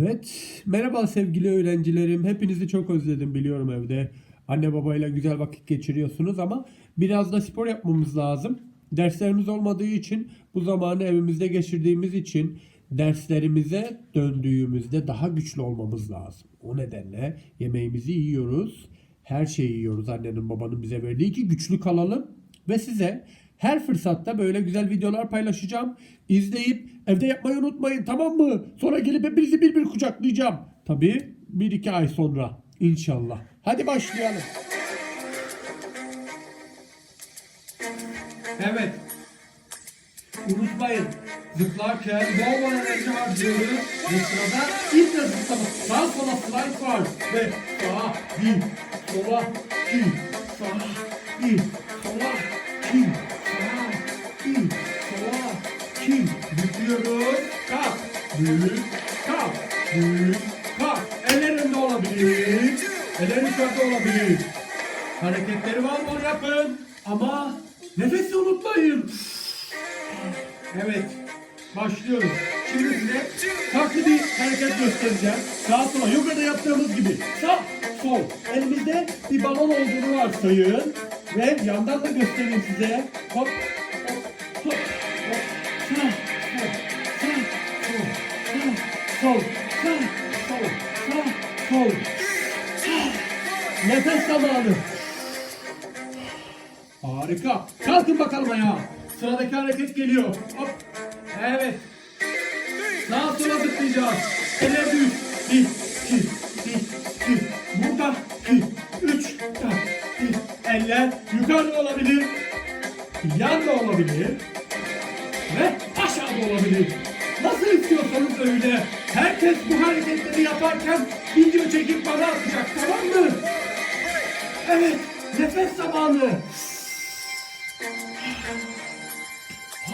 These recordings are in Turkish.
Evet, merhaba sevgili öğrencilerim. Hepinizi çok özledim biliyorum evde. Anne babayla güzel vakit geçiriyorsunuz ama biraz da spor yapmamız lazım. Derslerimiz olmadığı için bu zamanı evimizde geçirdiğimiz için derslerimize döndüğümüzde daha güçlü olmamız lazım. O nedenle yemeğimizi yiyoruz. Her şeyi yiyoruz annenin babanın bize verdiği ki güçlü kalalım. Ve size her fırsatta böyle güzel videolar paylaşacağım. İzleyip evde yapmayı unutmayın tamam mı? Sonra gelip hepinizi bir bir kucaklayacağım. Tabii bir iki ay sonra inşallah. Hadi başlayalım. Evet. Unutmayın zıplarken bol bol enerji harcıyoruz. Ve sırada ilk de zıplama. Sağ sola slide var. Ve sağa bir, sola iki, sağa bir, sola iki, sola iki. Büküyoruz. Kalk. Büyük. Kalk. Büyük. Kalk. Eller önde olabilir. Eller yukarıda olabilir. Hareketleri var mı yapın. Ama nefesi unutmayın. Evet. Başlıyoruz. Şimdi size bir hareket göstereceğim. Sağ sola yogada yaptığımız gibi. Sağ, sol. Elimizde bir balon olduğunu varsayın. Ve yandan da göstereyim size. Hop, sol, sağ, sol, sağ, sol. Nefes zamanı. Harika. Kalkın bakalım ayağa. Sıradaki hareket geliyor. Hop. Evet. Sağa sola zıplayacağız. Eller düz. Bir, iki, bir, iki. Burada iki, üç, dört, bir. Eller yukarıda olabilir. Yan da olabilir. Ve aşağıda olabilir. Nasıl öyle. Herkes bu hareketleri yaparken video çekip bana atacak tamam mı? Evet. Nefes zamanı.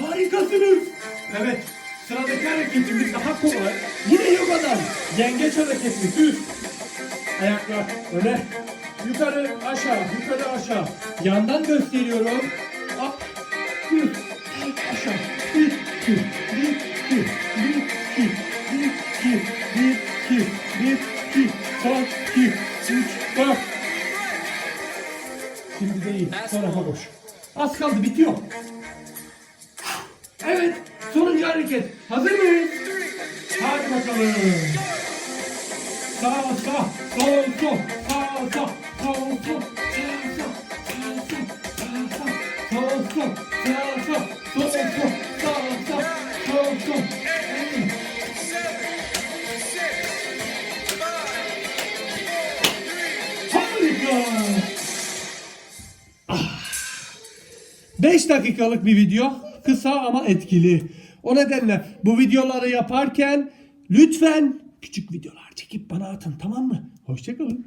Harikasınız. Evet. Sıradaki hareketimiz daha kolay. Yine yogadan. Yengeç hareketi. Düz. Ayaklar öne. Yukarı aşağı. Yukarı aşağı. Yandan gösteriyorum. 2, 1, 2, 1, 2, sol, 2, 3, 4. Şimdi de. Tarafa boş. Az kaldı bitiyor. Evet. Sonuncu hareket. Hazır mıyız? Hadi bakalım. Sağ sağ. Sol sol. Sağ sağ. 5 dakikalık bir video. Kısa ama etkili. O nedenle bu videoları yaparken lütfen küçük videolar çekip bana atın tamam mı? Hoşçakalın.